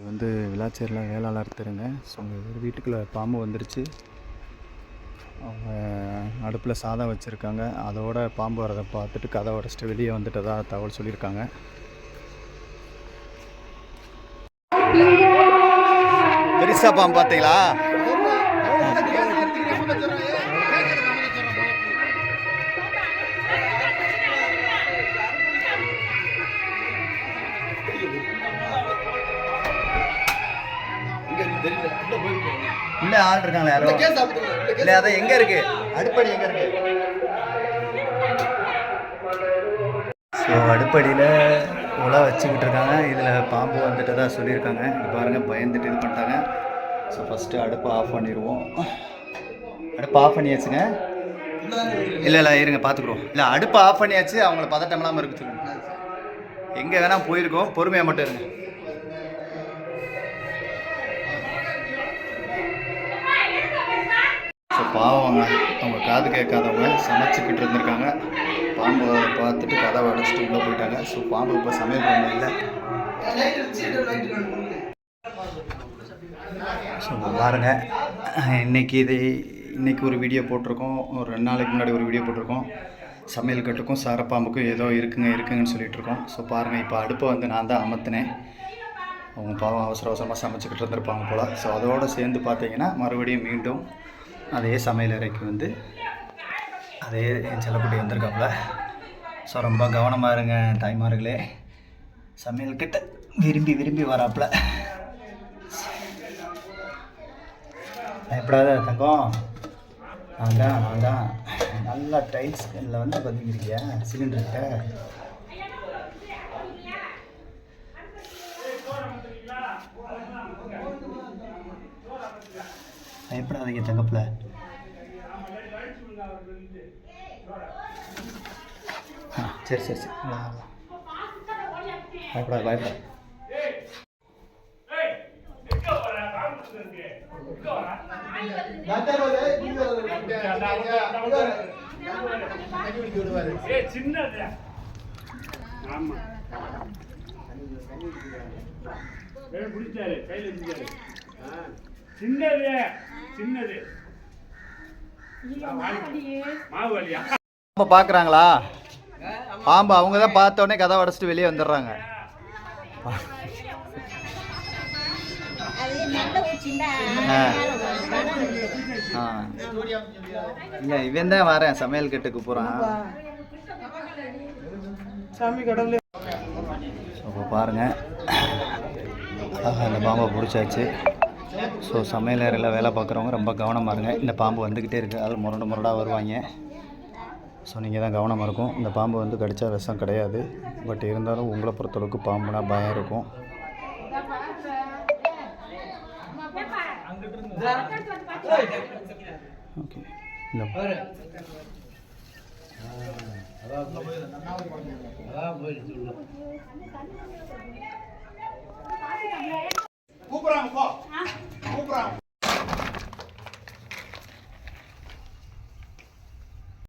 இது வந்து விளாச்சேரியில் வேளாளர் தெருங்க. ஸோ உங்கள் வீட்டுக்குள்ளே பாம்பு வந்துருச்சு. அவங்க அடுப்பில் சாதம் வச்சுருக்காங்க. அதோட பாம்பு வரதை பார்த்துட்டு கதை உடச்சிட்டு வெளியே வந்துட்டதா தகவல் சொல்லியிருக்காங்க. பெருசா பாம்பு பார்த்தீங்களா? உள்ள ஆள் இருக்காங்களா யாரோ? இல்லை அதான் எங்கே இருக்கு? அடுப்படி எங்கே இருக்கு? ஸோ அடுப்படியில் உலை வச்சுக்கிட்டு இருக்காங்க. இதில் பாம்பு வந்துட்டு தான் சொல்லியிருக்காங்க. இங்க பாருங்கள் பயந்துட்டு இது பண்ணிட்டாங்க. ஸோ ஃபஸ்ட்டு அடுப்பை ஆஃப் பண்ணிடுவோம். அடுப்பு ஆஃப் பண்ணியாச்சுங்க? இல்லை இல்லை இருங்க பார்த்துக்குறோம் இல்லை அடுப்பை ஆஃப் பண்ணியாச்சு. அவங்கள பதட்டம் இல்லாமல் இருக்கு எங்கே வேணால் போயிருக்கோம். பொறுமையாக மட்டும் இருங்க. பாவங்க. அவங்க காது கேட்காதவங்க சமைச்சிக்கிட்டு இருந்திருக்காங்க. பாம்பு பார்த்துட்டு கதவை அடைச்சிட்டு உள்ளே போயிட்டாங்க. ஸோ பாம்பு இப்போ சமையல் பண்ண இல்லை. ஸோ பாருங்க. இன்றைக்கி இது இன்றைக்கி ஒரு வீடியோ போட்டிருக்கோம். ஒரு ரெண்டு நாளைக்கு முன்னாடி ஒரு வீடியோ போட்டிருக்கோம். சமையல் கட்டுக்கும் சாரப்பாம்புக்கும் ஏதோ இருக்குங்க இருக்குங்கன்னு சொல்லிட்டு இருக்கோம் ஸோ பாருங்கள் இப்போ அடுப்பை வந்து நான் தான் அமர்த்தினேன் அவங்க பாவம் அவசர அவசரமாக சமைச்சிக்கிட்டு இருந்திருப்பாங்க போல். ஸோ அதோடு சேர்ந்து பார்த்தீங்கன்னா மறுபடியும் மீண்டும் அதே சமையல் அறைக்கு வந்து அதே என் செல்லக்குட்டி வந்திருக்காப்புல. ஸோ ரொம்ப கவனமாக இருங்க தாய்மார்களே. சமையல் கிட்ட விரும்பி விரும்பி வராப்புல. எப்படாத தங்கம். நான் தான் நான் தான் நல்லா டைல்ஸ் ஸ்கின்ல வந்து பதிங்கிருக்கியா சிலிண்டர்கிட்ட பயப்படாதீங்க தங்கப்பில். ஆ சரி சரி சரி. பயப்படாது வா. சின்னது. ஆமா. கையில சின்னது சின்னது. மாவு வலியா பாம்பை பார்க்குறாங்களா பாம்பு அவங்க தான் பார்த்த உடனே கதை உடச்சிட்டு வெளியே வந்துடுறாங்க. இல்லை இவன் தான் வரேன் சமையல் கட்டுக்கு போகிறான் சாமி கடவுளே. இப்போ பாருங்கள் ஆஹா, இந்த பாம்பை பிடிச்சாச்சு. ஸோ சமையல் நேரில் வேலை பார்க்குறவங்க ரொம்ப கவனமாக இருங்க. இந்த பாம்பு வந்துக்கிட்டே இருக்குது அதில் முரண்டு முரடாக வருவாங்க. ஸோ நீங்கள் தான் கவனமாக இருக்கும் இந்த பாம்பு வந்து கடித்தா விஷம் கிடையாது. பட் இருந்தாலும் உங்களை பொறுத்தளவுக்கு பாம்புனா பயம் இருக்கும். ஓகே